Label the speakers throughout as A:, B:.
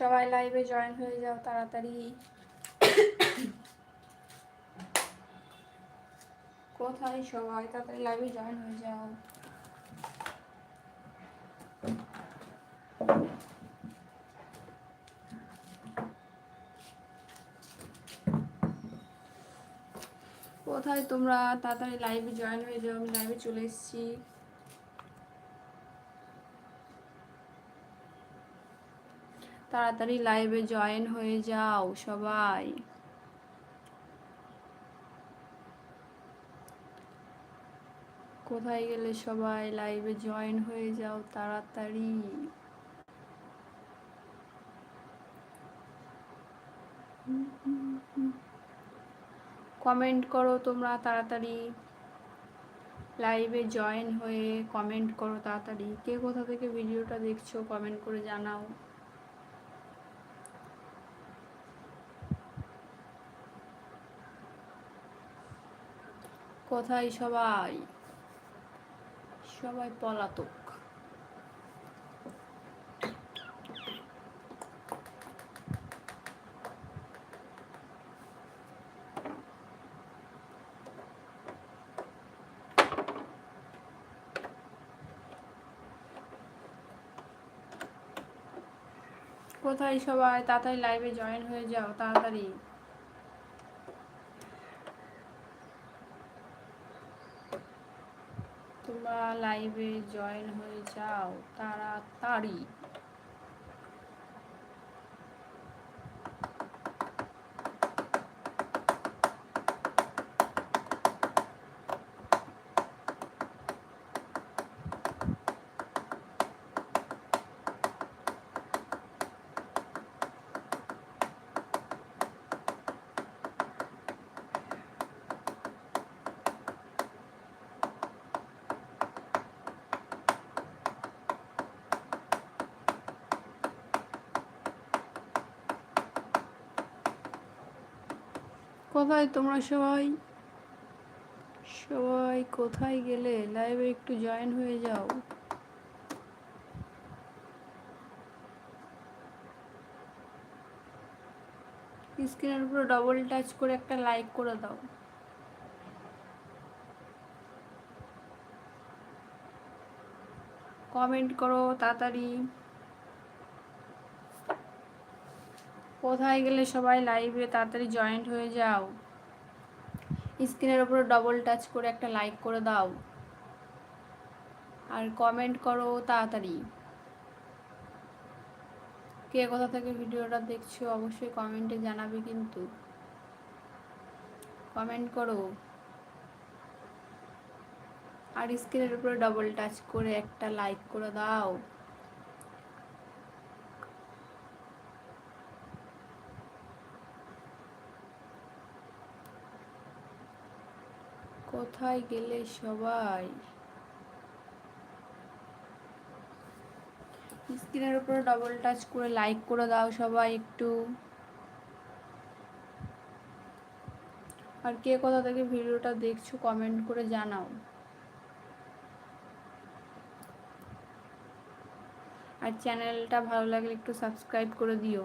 A: সবাই লাইভে জয়েন হয়ে যাও তাড়াতাড়ি। কোথায় সবাই? তাড়াতাড়ি লাইভে জয়েন হয়ে যাও। কোথায় তোমরা? তাড়াতাড়ি লাইভে জয়েন হয়ে যাও। আমি লাইভে চলে এসেছি। তাড়াতাড়ি লাইভে জয়েন হয়ে যাও সবাই। কোথায় গেলে সবাই লাইভে জয়েন হয়ে যাও তাড়াতাড়ি? কমেন্ট করো তোমরা তাড়াতাড়ি। লাইভে জয়েন হয়ে কমেন্ট করো তাড়াতাড়ি। কে কোথা থেকে ভিডিওটা দেখছ কমেন্ট করে জানাও। কোথায় সবাই সবাই পলাতক। কোথায় সবাই তাড়াতাড়ি লাইভে জয়েন হয়ে যাও তাড়াতাড়ি। তোমরা লাইভে জয়েন হয়ে যাও তাড়াতাড়ি। কোথায় তোমরা সবাই? সবাই কোথায় গেলে? লাইভে একটু জয়েন হয়ে যাও। স্ক্রিনের উপরে ডবল টাচ করে একটা লাইক করে দাও। কমেন্ট করো তাড়াতাড়ি। কোথায় গেলে সবাই লাইভে তাড়াতাড়ি জয়েন্ট হয়ে যাও? স্ক্রিনের উপরে ডবল টাচ করে একটা লাইক করে দাও। আর কমেন্ট করো তাড়াতাড়ি। কে কোথা থেকে ভিডিওটা দেখছ অবশ্যই কমেন্টে জানাবে কিন্তু। কমেন্ট করো। আর স্ক্রিনের উপরে ডবল টাচ করে একটা লাইক করে দাও। কোথায় গেলে সবাই? স্ক্রিনের উপরে ডবল টাচ করে লাইক করে দাও সবাই একটু। আর কে কোথা থেকে ভিডিওটা দেখছ কমেন্ট করে জানাও। আর চ্যানেলটা ভালো লাগলে একটু সাবস্ক্রাইব করে দিও।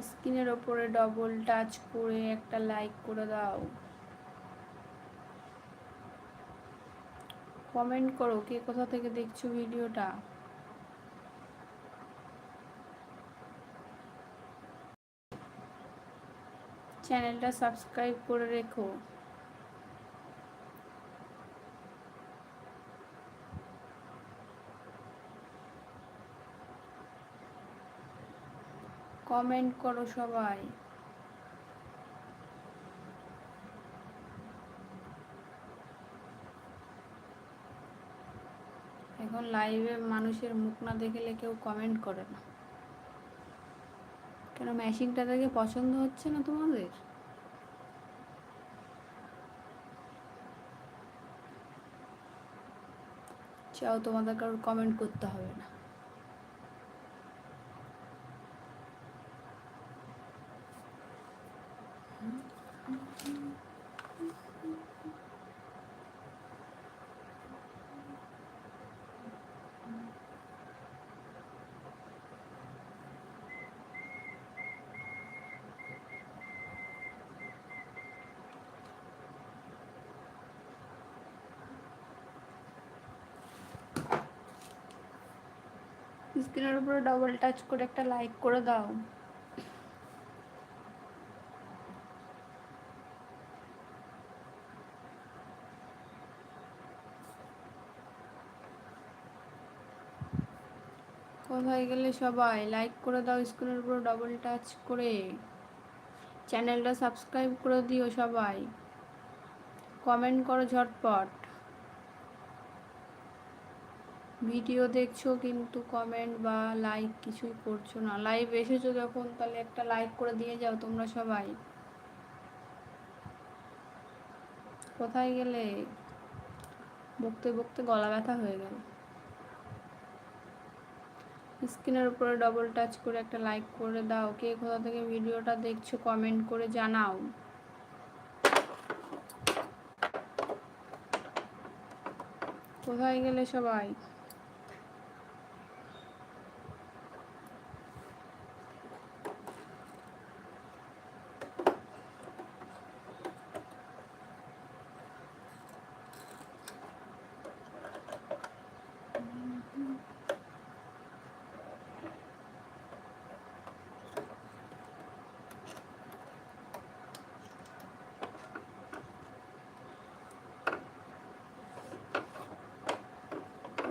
A: স্ক্রিনের ওপরে ডবল টাচ করে একটা লাইক করে দাও। কমেন্ট করো, কে কোথা থেকে দেখছ ভিডিওটা? চ্যানেলটা সাবস্ক্রাইব করে রেখো। কমেন্ট করো সবাই। এখন লাইভে মানুষের মুখ না দেখলে কেউ কমেন্ট করে না। কেন ম্যাশিংটা দেখে পছন্দ হচ্ছে না তোমাদের? চাও তোমাদের কারোর কমেন্ট করতে হবে না। স্ক্রিনের উপরে ডবল টাচ করে একটা লাইক করে দাও। কোথায় গেলে সবাই লাইক করে দাও স্ক্রিনের উপর ডবল টাচ করে। চ্যানেলটা সাবস্ক্রাইব করে দিও সবাই। কমেন্ট করো ঝটপট। ভিডিও দেখছ কিন্তু কমেন্ট বা লাইক কিছুই করছ না। লাইভ এসেছ যখন, তাহলে একটা লাইক করে দিয়ে যাও তোমরা সবাই। কোথায় গেলে? বকতে বকতে গলা ব্যথা হয়ে গেল। স্ক্রিনের উপরে ডবল টাচ করে একটা লাইক করে দাও। কে কোথা থেকে ভিডিওটা দেখছ কমেন্ট করে জানাও। কোথায় গেলে সবাই?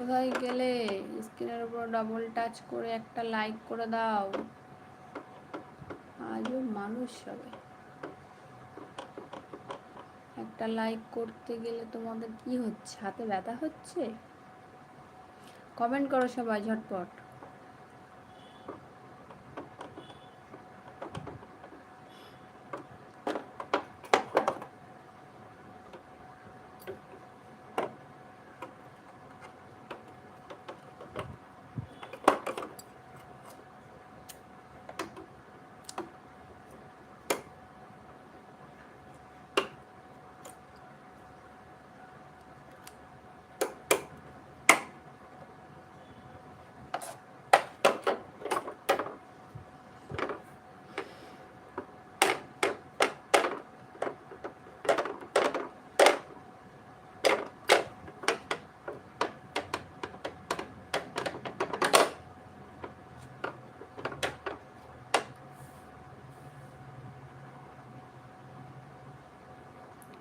A: কোথায় গেলে স্ক্রিনের উপর ডাবল টাচ করে একটা লাইক করে দাও। আজও মানুষ সবাই একটা লাইক করতে গেলে তোমাদের কি হচ্ছে? হাতে ব্যথা হচ্ছে? কমেন্ট করো সবাই ঝটপট।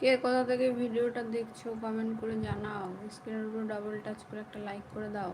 A: কে কোথা থেকে ভিডিওটা দেখছ কমেন্ট করে জানাও। স্ক্রিনের উপর ডাবল টাচ করে একটা লাইক করে দাও।